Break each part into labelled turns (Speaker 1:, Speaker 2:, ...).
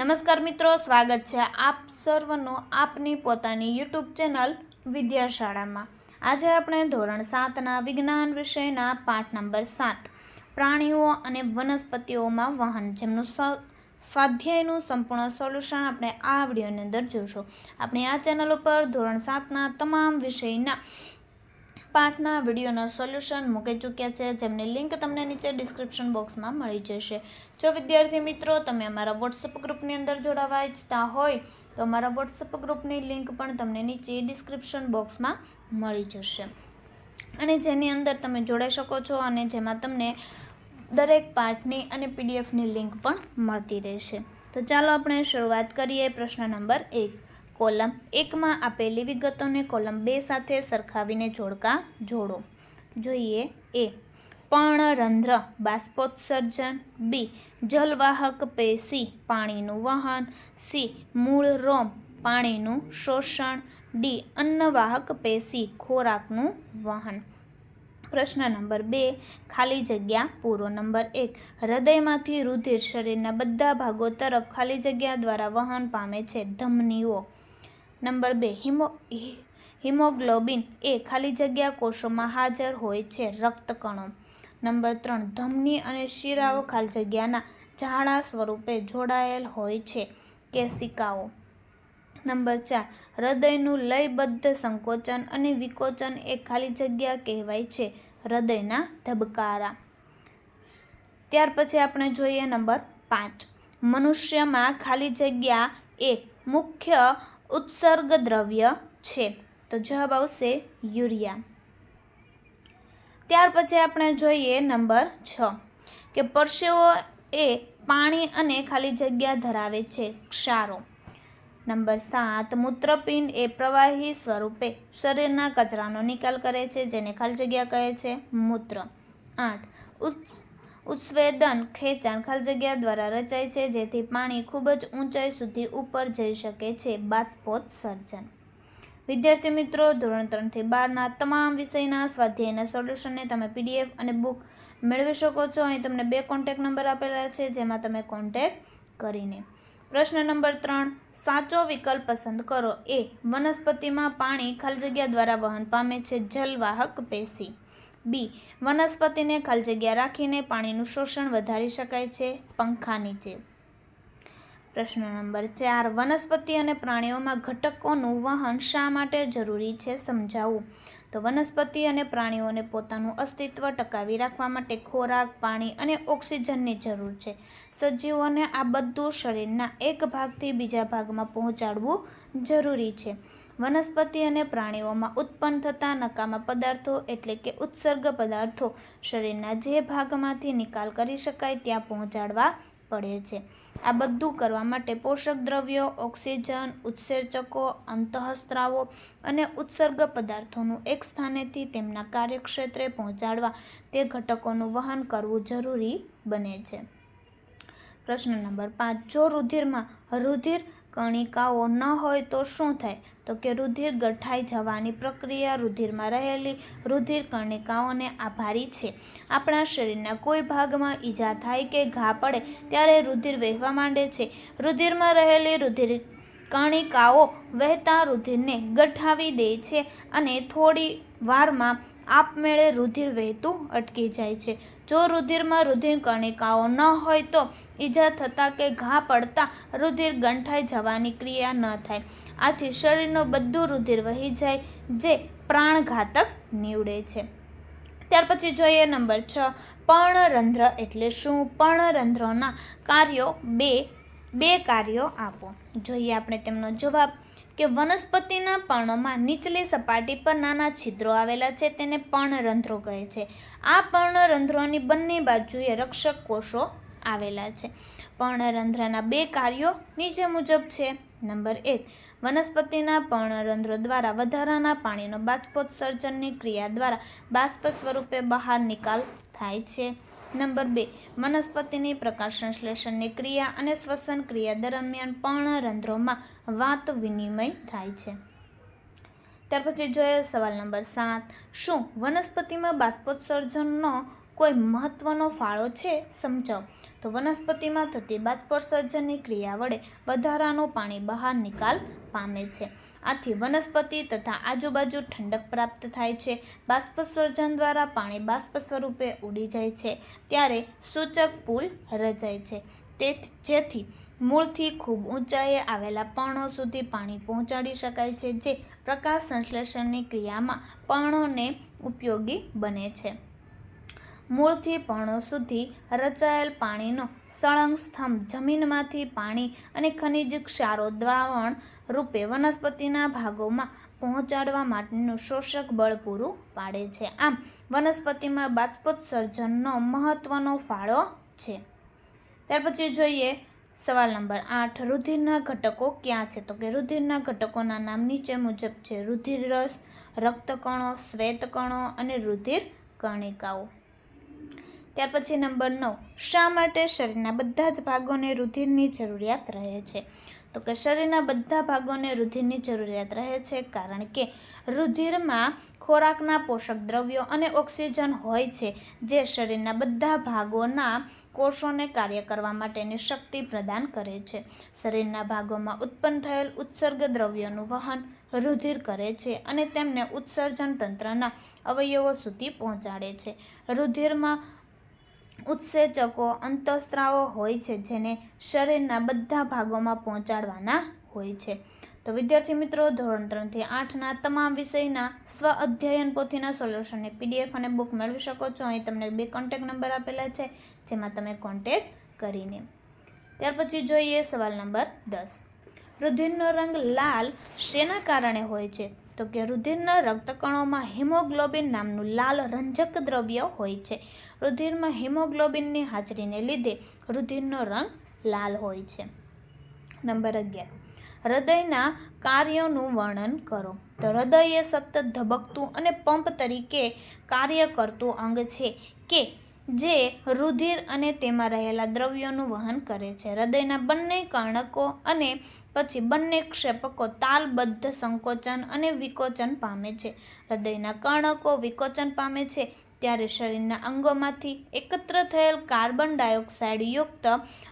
Speaker 1: નમસ્કાર મિત્રો, સ્વાગત છે આપ સર્વનું આપની પોતાની યુટ્યુબ ચેનલ વિદ્યાશાળામાં. આજે આપણે ધોરણ સાતના વિજ્ઞાન વિષયના પાઠ નંબર સાત, પ્રાણીઓ અને વનસ્પતિઓમાં વાહન, જેમનું સ્વાધ્યાયનું સંપૂર્ણ સોલ્યુશન આપણે આ વિડીયોની અંદર જોઈશું આપણે આ ચેનલ ઉપર ધોરણ સાતના તમામ વિષયના પાઠના વિડીયોના સોલ્યુશન મૂકી ચૂક્યા છે, જેમની લિંક તમને નીચે ડિસ્ક્રિપ્શન બોક્સમાં મળી જશે. જો વિદ્યાર્થી મિત્રો, તમે અમારા વોટ્સઅપ ગ્રુપની અંદર જોડાવા ઈચ્છતા હોય, તો અમારા વોટ્સઅપ ગ્રુપની લિંક પણ તમને નીચે ડિસ્ક્રિપ્શન બોક્સમાં મળી જશે. અને જેની અંદર તમે જોડાઈ શકો છો અને જેમાં તમને દરેક પાઠની અને પીડીએફની લિંક પણ મળતી રહેશે. તો ચાલો આપણે શરૂઆત કરીએ પ્રશ્ન નંબર એક. કોલમ એકમાં આપેલી વિગતોને કોલમ બે સાથે સરખાવીને જોડકા જોડો. જોઈએ એ. પર્ણરંધ્ર બાષ્પોત્સર્જન. બી. જલવાહક પેશી, પાણીનું વહન. સી. મૂળ રોમ, પાણીનું શોષણ. ડી. અન્નવાહક પેશી, ખોરાકનું વહન. પ્રશ્ન નંબર બે, ખાલી જગ્યા પૂરો નંબર એક. હૃદયમાંથી રુધિર શરીરના બધા ભાગો તરફ ખાલી જગ્યા દ્વારા વહન પામે છે. ધમનીઓ. નંબર બે, હિમો હિમોગ્લોબિન એ ખાલી જગ્યા કોષોમાં હાજર હોય છે, રક્તકણો. નંબર ત્રણ, ધમની અને શિરાઓ ખાલી જગ્યાના ઝાડા સ્વરૂપે જોડાયેલ હોય છે કેસિકાઓ નંબર ચાર, હૃદયનું લયબદ્ધ સંકોચન અને વિકોચન એ ખાલી જગ્યા કહેવાય છે, હૃદયના ધબકારા. ત્યાર પછી આપણે જોઈએ નંબર પાંચ, મનુષ્યમાં ખાલી જગ્યા એ મુખ્ય ઉત્સર્ગ દ્રવ્ય છે. તો જવાબ આવશે યુરિયા. ત્યાર પછી આપણે જોઈએ નંબર છ, કે પરસેવો એ પાણી અને ખાલી જગ્યા ધરાવે છે ક્ષારો. નંબર સાત, મૂત્રપિંડ એ પ્રવાહી સ્વરૂપે શરીરના કચરાનો નિકાલ કરે છે, જેને ખાલી જગ્યા કહે છે મૂત્ર. આઠ ઉત્સ્વેદન ખેંચાણ ખાલી જગ્યા દ્વારા રચાય છે, જેથી પાણી ખૂબ જ ઊંચાઈ સુધી ઉપર જઈ શકે છે. બાષ્પોત્સર્જન વિદ્યાર્થી મિત્રો, ધોરણ ત્રણથી બારના તમામ વિષયના સ્વાધ્યાયના સોલ્યુશનને તમે પીડીએફ અને બુક મેળવી શકો છો. અહીં તમને બે કોન્ટેક નંબર આપેલા છે, જેમાં તમે કોન્ટેક કરીને. પ્રશ્ન નંબર ત્રણ, સાચો વિકલ્પ પસંદ કરો. એ, વનસ્પતિમાં પાણી ખાલી જગ્યા દ્વારા વહન પામે છે, જલવાહક પેશી. બી. વનસ્પતિને ખાલી જગ્યા રાખીને પાણીનું શોષણ વધારી શકાય છે પંખા નીચે. પ્રશ્ન નંબર ચાર. વનસ્પતિ અને પ્રાણીઓમાં ઘટકોનું વહન શા માટે જરૂરી છે સમજાવવું તો વનસ્પતિ અને પ્રાણીઓને પોતાનું અસ્તિત્વ ટકાવી રાખવા માટે ખોરાક, પાણી અને ઓક્સિજનની જરૂર છે. સજીવોને આ બધું શરીરના એક ભાગથી બીજા ભાગમાં પહોંચાડવું જરૂરી છે. વનસ્પતિ અને પ્રાણીઓમાં ઉત્પન્ન થતા નકામા પદાર્થો એટલે કે ઉત્સર્ગ પદાર્થો શરીરના જે ભાગમાંથી નિકાલ કરી શકાય ત્યાં પહોંચાડવા પડે છે. આ બધું કરવા માટે પોષક દ્રવ્યો, ઓક્સિજન ઉત્સેચકો અંતઃસ્ત્રાવો અને ઉત્સર્ગ પદાર્થોનું એક સ્થાનેથી તેમના કાર્યક્ષેત્રે પહોંચાડવા તે ઘટકોનું વહન કરવું જરૂરી બને છે. પ્રશ્ન નંબર પાંચ. જો રુધિરમાં રુધિર કણિકાઓ ન હોય તો શું થાય? તો કે રુધિર ગઠાઈ જવાની પ્રક્રિયા રુધિરમાં રહેલી રુધિર કણિકાઓને આભારી છે. આપણા શરીરના કોઈ ભાગમાં ઈજા થાય કે ઘા પડે ત્યારે રુધિર વહેવા માંડે છે. રુધિરમાં રહેલી રુધિર કણિકાઓ વહેતા રુધિરને ગઠાવી દે છે અને થોડી વારમાં આપમેળે રુધિર વહેતું અટકી જાય છે. જો રુધિરમાં રુધિર કણિકાઓ ન હોય તો ઈજા થતાં કે ઘા પડતા રુધિર ગંઠાઈ જવાની ક્રિયા ન થાય. આથી શરીરનું બધું રુધિર વહી જાય જે પ્રાણઘાતક નીવડે છે. ત્યાર પછી જોઈએ નંબર છ, પર્ણરંધ્ર એટલે શું? પર્ણરંધ્રના કાર્યો બે બે કાર્યો આપો. જોઈએ આપણે તેમનો જવાબ. કે વનસ્પતિના પર્ણોમાં નીચલી સપાટી પર નાના છિદ્રો આવેલા છે, તેને પર્ણરંધ્રો કહે છે. આ પર્ણરંધ્રોની બંને બાજુએ રક્ષક કોષો આવેલા છે. પર્ણરંધ્રના બે કાર્યો નીચે મુજબ છે. નંબર એક, વનસ્પતિના પર્ણરંધ્રો દ્વારા વધારાના પાણીનો બાષ્પોત્સર્જનની ક્રિયા દ્વારા બાષ્પ સ્વરૂપે બહાર નિકાલ થાય છે. નંબર બે, વનસ્પતિની પ્રકાશ સંશ્લેષણની ક્રિયા અને શ્વસન ક્રિયા દરમિયાન પણ રંધ્રોમાં વાત વિનિમય થાય છે. ત્યાર પછી જોઈએ સવાલ નંબર સાત, શું વનસ્પતિમાં બાષ્પોત્સર્જનનો કોઈ મહત્વનો ફાળો છે? સમજાવો. તો વનસ્પતિમાં થતી બાષ્પસર્જનની ક્રિયા વડે વધારાનું પાણી બહાર નિકાલ પામે છે. આથી વનસ્પતિ તથા આજુબાજુ ઠંડક પ્રાપ્ત થાય છે. બાષ્પસર્જન દ્વારા પાણી બાષ્પ સ્વરૂપે ઉડી જાય છે. ત્યારે સૂચક પુલ રચાય છે. તે જેથી મૂળથી ખૂબ ઊંચાઈએ આવેલા પર્ણો સુધી પાણી પહોંચાડી શકાય છે, જે પ્રકાશ સંશ્લેષણની ક્રિયામાં પર્ણોને ઉપયોગી બને છે. મૂળથી પર્ણો સુધી રચાયેલ પાણીનો સળંગ સ્તંભ જમીનમાંથી પાણી અને ખનિજ ક્ષારો દ્રાવણ રૂપે વનસ્પતિના ભાગોમાં પહોંચાડવા માટેનું શોષક બળ પૂરું પાડે છે. આમ, વનસ્પતિમાં બાષ્પોત્સર્જનનો મહત્વનો ફાળો છે. ત્યાર પછી જોઈએ સવાલ નંબર આઠ, રુધિરના ઘટકો ક્યાં છે? તો કે રુધિરના ઘટકોના નામ નીચે મુજબ છે. રુધિર રસ રક્તકણો, શ્વેતકણો અને રુધિર કણિકાઓ ત્યાર પછી નંબર નવ, શા માટે શરીરના બધા જ ભાગોને રુધિરની જરૂરિયાત રહે છે? તો કે શરીરના બધા ભાગોને રુધિરની જરૂરિયાત રહે છે કારણ કે રુધિરમાં ખોરાકના પોષક દ્રવ્યો અને ઓક્સિજન હોય છે જે શરીરના બધા ભાગોના કોષોને કાર્ય કરવા માટેની શક્તિ પ્રદાન કરે છે. શરીરના ભાગોમાં ઉત્પન્ન થયેલ ઉત્સર્ગ દ્રવ્યોનું વહન રુધિર કરે છે અને તેમને ઉત્સર્જન તંત્રના અવયવો સુધી પહોંચાડે છે. રુધિરમાં ઉત્સેચકો, અંતઃસ્ત્રાવો હોય છે, જેને શરીરના બધા ભાગોમાં પહોંચાડવાના હોય છે. તો વિદ્યાર્થી મિત્રો, ધોરણ ત્રણથી આઠના તમામ વિષયના સ્વ અધ્યયન પોથીના સોલ્યુશનની પીડીએફ અને બુક મેળવી શકો છો. અહીં તમને બે કોન્ટેક નંબર આપેલા છે, જેમાં તમે કોન્ટેક કરીને. ત્યાર પછી જોઈએ સવાલ નંબર દસ. રુધિરનો રંગ લાલ શેના કારણે હોય છે? તો કે રુધિરના રક્તકણોમાં હિમોગ્લોબિન નામનું લાલ રંજક દ્રવ્ય હોય છે. રુધિરમાં હિમોગ્લોબિનની હાજરીને લીધે રુધિરનો રંગ લાલ હોય છે. નંબર અગિયાર. હૃદયના કાર્યોનું વર્ણન કરો. તો હૃદય એ સતત ધબકતું અને પંપ તરીકે કાર્ય કરતું અંગ છે કે જે રુધિર અને તેમાં રહેલા દ્રવ્યોનું વહન કરે છે. હૃદયના બંને કર્ણકો અને પછી બંને ક્ષેપકો તાલબદ્ધ સંકોચન અને વિકોચન પામે છે. હૃદયના કર્ણકો વિકોચન પામે છે ત્યારે શરીરના અંગોમાંથી એકત્ર થયેલ કાર્બન ડાયોક્સાઇડ યુક્ત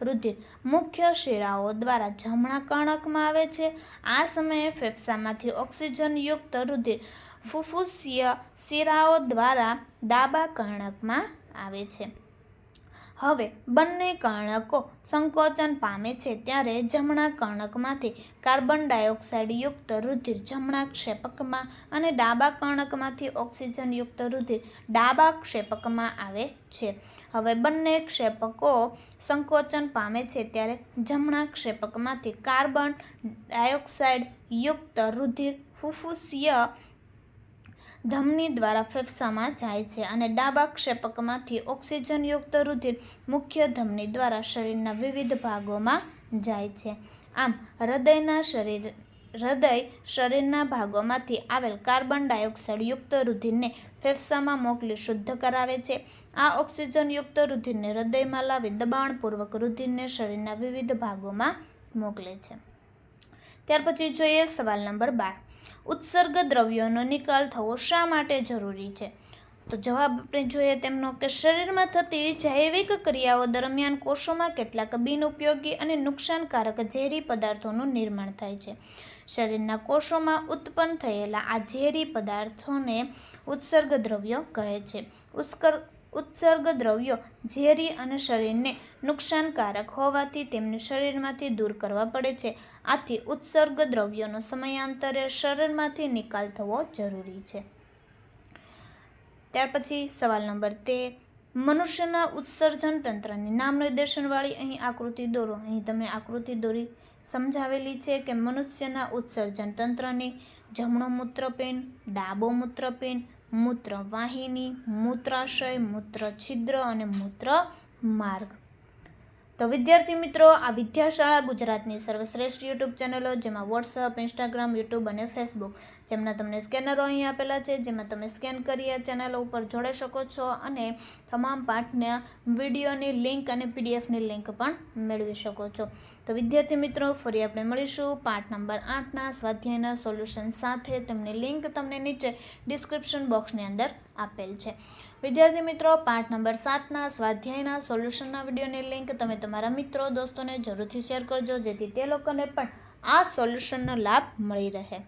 Speaker 1: રુધિર મુખ્ય શિરાઓ દ્વારા જમણા કર્ણકમાં આવે છે. આ સમયે ફેફસામાંથી ઓક્સિજનયુક્ત રુધિર ફુફુસીય શિરાઓ દ્વારા ડાબા કર્ણકમાં આવે છે. હવે બંને કર્ણકો સંકોચન પામે છે ત્યારે જમણા કર્ણકમાંથી કાર્બન ડાયોક્સાઇડ યુક્ત રુધિર જમણા ક્ષેપકમાં અને ડાબા કર્ણકમાંથી ઓક્સિજનયુક્ત રુધિર ડાબા ક્ષેપકમાં આવે છે. હવે બંને ક્ષેપકો સંકોચન પામે છે ત્યારે જમણા ક્ષેપકમાંથી કાર્બન ડાયોક્સાઇડ યુક્ત રુધિર ફુફુસીય ધમની દ્વારા ફેફસામાં જાય છે અને ડાબા ક્ષેપકમાંથી ઓક્સિજનયુક્ત રુધિર મુખ્ય ધમની દ્વારા શરીરના વિવિધ ભાગોમાં જાય છે. આમ, હૃદયના શરીર હૃદય શરીરના ભાગોમાંથી આવેલ કાર્બન ડાયોક્સાઇડ યુક્ત રુધિરને ફેફસામાં મોકલી શુદ્ધ કરાવે છે. આ ઓક્સિજનયુક્ત રુધિરને હૃદયમાં લાવી દબાણપૂર્વક રુધિરને શરીરના વિવિધ ભાગોમાં મોકલે છે. ત્યાર પછી જોઈએ સવાલ નંબર બાર. ઉત્સર્ગ દ્રવ્યોનો નિકાલ થવો શા માટે જરૂરી છે? તો જવાબ આપણે જોઈએ તેમનો કે શરીરમાં થતી જૈવિક ક્રિયાઓ દરમિયાન કોષોમાં કેટલાક બિનઉપયોગી અને નુકસાનકારક ઝેરી પદાર્થોનું નિર્માણ થાય છે. શરીરના કોષોમાં ઉત્પન્ન થયેલા આ ઝેરી પદાર્થોને ઉત્સર્ગ દ્રવ્યો કહે છે. ઉત્કર ઉત્સર્ગ દ્રવ્યો ઝેરી અને શરીરને નુકસાનકારક હોવાથી તેમને શરીરમાંથી દૂર કરવા પડે છે. આથી ઉત્સર્ગ દ્રવ્યોનો સમયાંતરે શરીરમાંથી નિકાલ થવો જરૂરી છે. ત્યાર પછી સવાલ નંબર તેર. મનુષ્યના ઉત્સર્જન તંત્રની નામ નિર્દેશનવાળી અહીં આકૃતિ દોરો. અહીં તમે આકૃતિ દોરી સમજાવેલી છે કે મનુષ્યના ઉત્સર્જન તંત્રની જમણો મૂત્રપિંડ ડાબો મૂત્રપિંડ મૂત્ર વાહિની, મૂત્રાશય, મૂત્ર છિદ્ર અને મૂત્ર માર્ગ. તો વિદ્યાર્થી મિત્રો, આ વિદ્યાશાળા ગુજરાતની સર્વશ્રેષ્ઠ યુટ્યુબ ચેનલો, જેમાં વોટ્સઅપ ઇન્સ્ટાગ્રામ યુટ્યુબ અને ફેસબુક જેમના તમને સ્કેનરો અહીં આપેલા છે, જેમાં તમે સ્કેન કરી ચેનલો ઉપર જોડાઈ શકો છો અને તમામ પાઠના, વિડીયોની લિંક અને પીડીએફની લિંક પણ મેળવી શકો છો. તો વિદ્યાર્થી મિત્રો, ફરી આપણે મળીશું પાઠ નંબર આઠના સ્વાધ્યાયના સોલ્યુશન સાથે. તેમની લિંક તમને નીચે ડિસ્ક્રિપ્શન બોક્સની અંદર આપેલ છે. વિદ્યાર્થી મિત્રો, પાઠ નંબર સાતના સ્વાધ્યાયના સોલ્યુશનના વિડીયોની લિંક તમે તમારા મિત્રો, દોસ્તોને જરૂરથી શેર કરજો, જેથી તે લોકોને પણ આ સોલ્યુશનનો લાભ મળી રહે.